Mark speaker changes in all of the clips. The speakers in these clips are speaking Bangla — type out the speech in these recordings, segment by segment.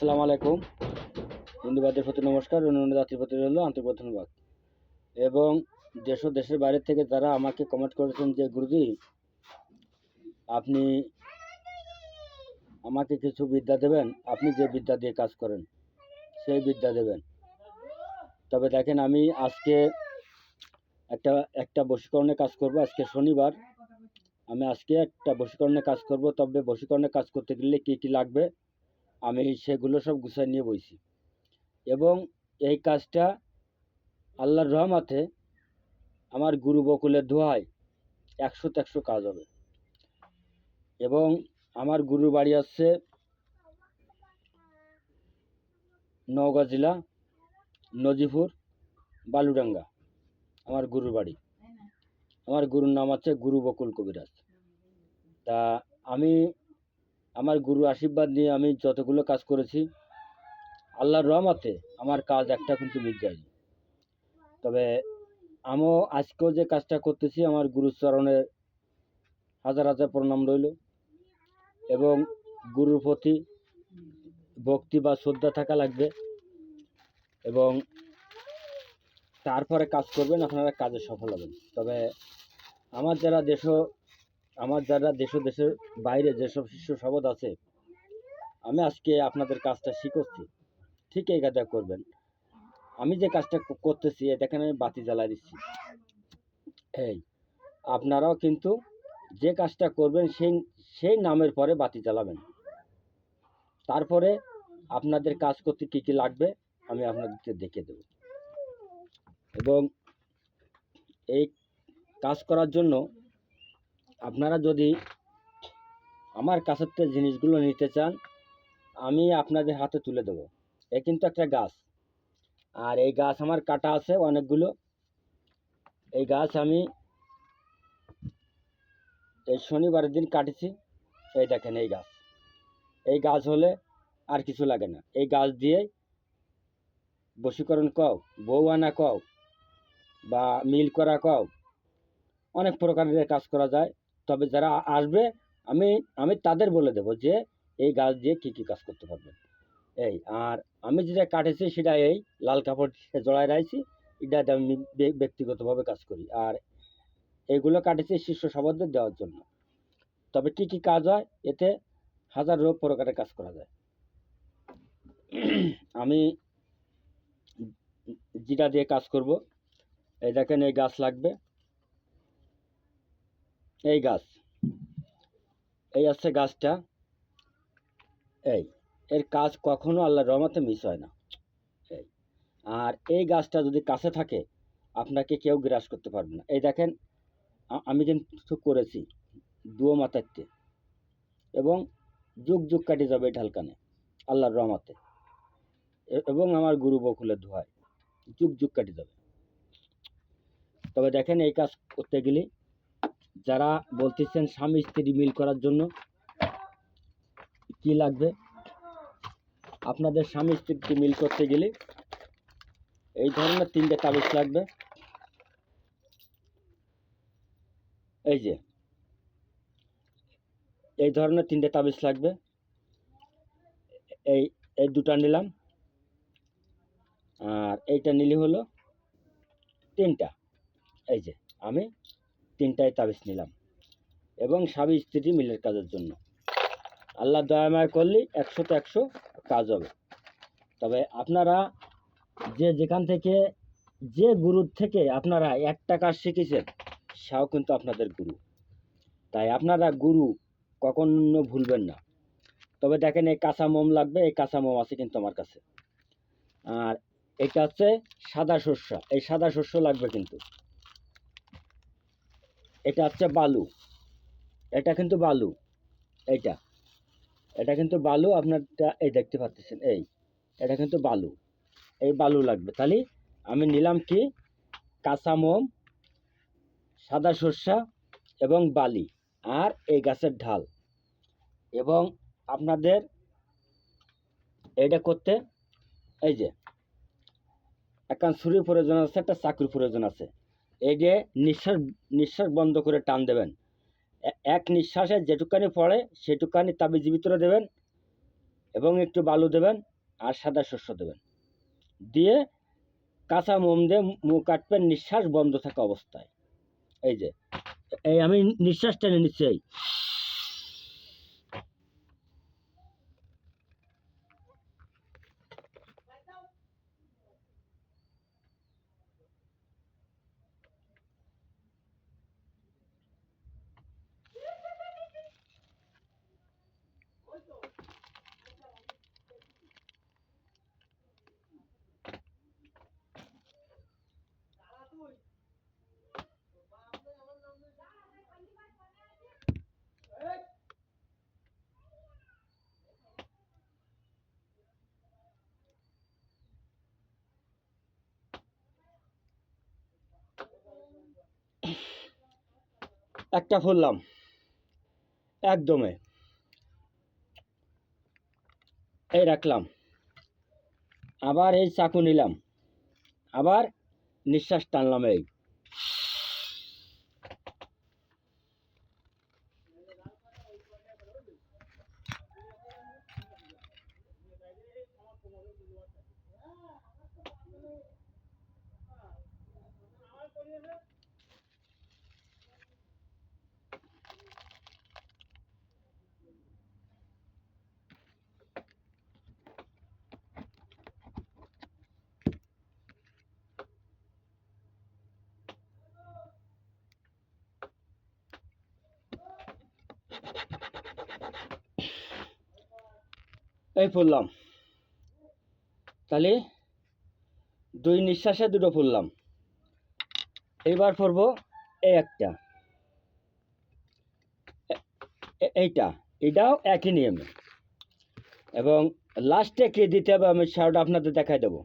Speaker 1: আসসালামু আলাইকুম। হিন্দুবাদের প্রতি নমস্কার অন্য জাতির প্রতি রইল আন্তরিক ধন্যবাদ। এবং দেশ দেশের বাইরে থেকে যারা আমাকে কমেন্ট করেছেন যে, গুরুজি, আপনি আমাকে কিছু বিদ্যা দেবেন? আপনি যে বিদ্যা দিয়ে কাজ করেন, সেই বিদ্যা দেবেন। তবে দেখেন, আমি আজকে একটা একটা বশীকরণে কাজ করব। আজকে শনিবার। আমি আজকে একটা বশীকরণে কাজ করব। তবে বশীকরণে কাজ করতে গেলে কী কী লাগবে? আমি সেগুলো সব গুছাই নিয়ে বইছি। এবং এই কাজটা আল্লাহর রহমাতে আমার গুরু বকুলের দোহায় একশোতে একশো কাজ হবে। এবং আমার গুরু বাড়ি আছে নওগাঁ জেলা নজিপুর বালুডাঙ্গা, আমার গুরুর বাড়ি। আমার গুরুর নাম আছে গুরু বকুল কবিরাজ। তা আমি আমার গুরু আশীর্বাদ নিয়ে আমি যতগুলো কাজ করেছি, আল্লাহর রহমতে আমার কাজ একটা কিন্তু মিট যায়নি। তবে আমিও আজকেও যে কাজটা করতেছি, আমার গুরুর চরণে হাজার হাজার প্রণাম রইল এবং গুরুর প্রতি ভক্তি বা শ্রদ্ধা থাকা লাগবে এবং তারপরে কাজ করবেন, আপনারা কাজে সফল হবেন। তবে আমার যারা দেশ আমার যারা দেশ দেশের বাইরে যেসব শিষ্য শবদ আছে, আমি আজকে আপনাদের কাজটা শিখছি। ঠিক এই কাজটা করবেন। আমি যে কাজটা করতেছি এটা এখানে আমি বাতি জ্বালাই দিচ্ছি। এই, আপনারাও কিন্তু যে কাজটা করবেন, সেই সেই নামের পরে বাতি জ্বালাবেন। তারপরে আপনাদের কাজ করতে কী কী লাগবে, আমি আপনাদেরকে দেখে দেব। এবং এই কাজ করার জন্য আপনারা যদি আমার কাছের জিনিসগুলো নিতে চান, আমি আপনাদের হাতে তুলে দেবো। এ কিন্তু একটা গাছ। আর এই গাছ আমার কাটা আছে অনেকগুলো। এই গাছ আমি এই শনিবারের দিন কাটেছি। এই দেখেন এই গাছ। এই গাছ হলে আর কিছু লাগে না। এই গাছ দিয়ে বশীকরণ কও, বউ আনা কও, বা মিল করা কও, অনেক প্রকারের কাজ করা যায়। তবে যারা আসবে, আমি আমি তাদের বলে দেব যে, এই গাছ দিয়ে কী কী কাজ করতে পারবেন এই, আর আমি যেটা কাটেছি সেটা এই, লাল কাপড় জড়ায় রাখছি, এটা আমি ব্যক্তিগতভাবে কাজ করি। আর এইগুলো কাটেছি শিষ্য সবাদের দেওয়ার জন্য। তবে কী কী কাজ হয়? এতে হাজার রোগ প্রকারের কাজ করা যায়। আমি যেটা দিয়ে কাজ করব, এই দেখেন এই গাছ লাগবে। এই গাছ। এই আছে গাছটা। এই, এর কাজ কখনো আল্লাহর রহমতে মিস হয় না। এই, আর এই গাছটা যদি কাছে থাকে, আপনাকে কেউ গ্রাস করতে পারবে না। এই দেখেন আমি কিন্তু করেছি দুয়ো মাথাতে এবং যুগ যুগ কাটে যাবে এই ঢালকানে, আল্লাহর রহমতে। এবং আমার গুরু বকুলের ধোয়ায় যুগ যুগ কাটে যাবে। তবে দেখেন এই কাজ করতে গেলে যারা বলতেছেন স্বামী স্ত্রী মিল করার জন্য, কি লাগবে? আপনাদের স্বামী স্ত্রীকে মিল করতে গেলে এই ধরনের তিনটে তাবিজ লাগবে। এই যে, এই ধরনের তিনটে তাবিজ লাগবে। এই এই দুটা নিলাম। আর এইটা নিলে হলো তিনটা। এই যে, আমি তিনটাই তাবিজ নিলাম এবং স্বামী স্ত্রী মিলের কাজের জন্য। আল্লাহ দয়াময় করলে একশোতে একশো কাজ হবে। তবে আপনারা যে যেখান থেকে, যে গুরুর থেকে আপনারা একটা কাজ শিখেছেন, সেও কিন্তু আপনাদের গুরু। তাই আপনারা গুরু কখনো ভুলবেন না। তবে দেখেন এই কাঁচা মোম লাগবে, এই কাঁচা মোম আছে কিন্তু আমার কাছে। আর এটা হচ্ছে সাদা শস্য, এই সাদা শস্য লাগবে কিন্তু। এটা হচ্ছে বালু। এটা কিন্তু বালু। এইটা। এটা কিন্তু বালু, আপনারটা এই দেখতে পাচ্ছেন, এই। এটা কিন্তু বালু। এই বালু লাগবে। তাহলে আমি নিলাম কি? কাঁচা মোম সাদা সর্ষা এবং বালি আর এই গাছের ঢাল। এবং আপনাদের এটা করতে, এই যে একটা ছুরির প্রয়োজন আছে, একটা চাকরির প্রয়োজন আছে। এই যে নিঃশ্বাস নিঃশ্বাস বন্ধ করে টান দেবেন। এক নিঃশ্বাসে যেটুকানি পড়ে, সেটুকানি তাবিজ ভিতরে দেবেন এবং একটু বালু দেবেন আর সাদা শস্য দেবেন। দিয়ে কাঁচা মোম দিয়ে মুখ কাটবেন, নিঃশ্বাস বন্ধ থাকা অবস্থায়। এই যে, এই আমি নিঃশ্বাস টেনে নিচ্ছি, এই। একটা ফুললাম একদমে। এই রাখলাম। আবার এই চাকু নিলাম। আবার নিঃশ্বাস টানলাম এই। এই ফুললাম। তাহলে দুই নিঃশ্বাসে দুটো ফুললাম। এবার ফুরব এই একটা। এইটা। এটাও একই নিয়মে। এবং লাস্টে কে দিতে হবে আমি সেটা আপনাদের দেখাই দেবো।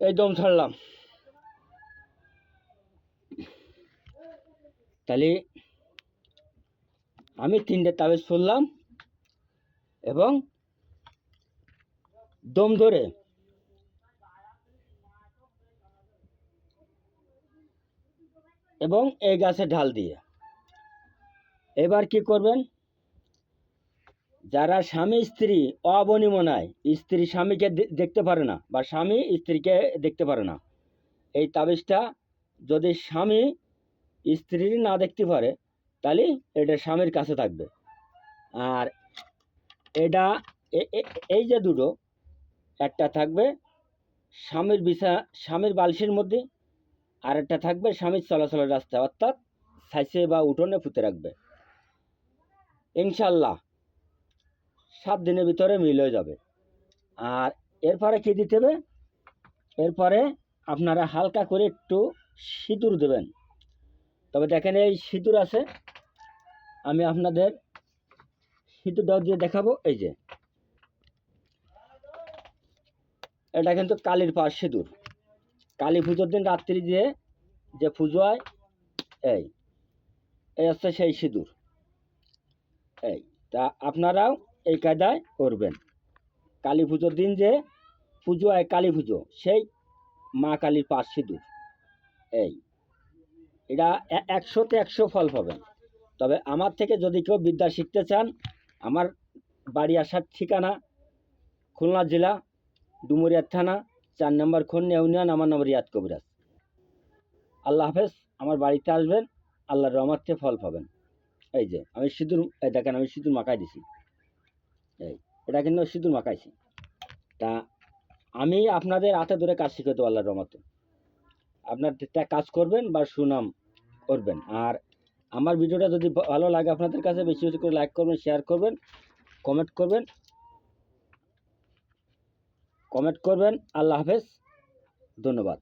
Speaker 1: এই দম ছাড়লাম। তাহলে আমি তিনটে তাবিজ ফুললাম এবং দম ধরে এবং এই গাছে ঢাল দিয়ে। এবার কি করবেন? যারা স্বামী, স্ত্রী অবনিমনায়, স্ত্রী স্বামীকে দেখতে পারে না বা স্বামী, স্ত্রীকে দেখতে পারে না, এই তাবিজটা যদি স্বামী, স্ত্রী না দেখতে পারে, তাহলে এটা স্বামীর কাছে থাকবে। আর এটা এই যে দুটো, একটা থাকবে স্বামীর বিছা, স্বামীর বালিশের মধ্যে আর একটা থাকবে স্বামীর চলাচলের রাস্তায় অর্থাৎ সাইসে বা উঠোনে পুঁতে রাখবে। ইনশাল্লাহ সাত দিনের ভিতরে মিল হয়ে যাবে। আর এরপরে কী দিতে হবে? এরপরে আপনারা হালকা করে একটু সিঁদুর দেবেন। তবে দেখেন এই সিঁদুর আছে, আমি আপনাদের সিঁদুর দাও দিয়ে দেখাবো, এই যে। এটা কিন্তু কালীর পাশ সিঁদুর। কালী পুজোর দিন রাত্রি দিয়ে যে পুজো হয়, এই এই হচ্ছে সেই সিঁদুর। এই, তা আপনারাও এই কায়দায় করবেন। কালী পুজোর দিন যে পুজো হয় কালী পুজো, সেই মা কালীর পাশ সিঁদুর। এই, এটা একশোতে একশো ফল পাবেন। তবে আমার থেকে যদি কেউ বিদ্যা শিখতে চান, আমার বাড়ি আসার ঠিকানা খুলনা জেলা ডুমুরিয়ার থানা চার নম্বর খন্যা ইউনিয়ন আমার নাম রিয়াদ কবিরাজ। আল্লাহ হাফেজ, আমার বাড়িতে আসবেন, আল্লাহর রহমাতে ফল পাবেন। এই যে, আমি সিঁদুর, এই দেখেন আমি সিঁদুর মাখাই দিছি। এই, এটা কিন্তু সিঁদুর মাখাইছি। তা আমি আপনাদের হাতে ধরে কাজ শিখে দেবো আল্লাহর রহমতে। আপনার কাজ করবেন বা সুনাম করবেন। আর আমার ভিডিওটা যদি ভালো লাগে আপনাদের কাছে, বেশি বেশি করে লাইক করবেন শেয়ার করবেন কমেন্ট করবেন। কমেন্ট করবেন। আল্লাহ হাফেজ। ধন্যবাদ।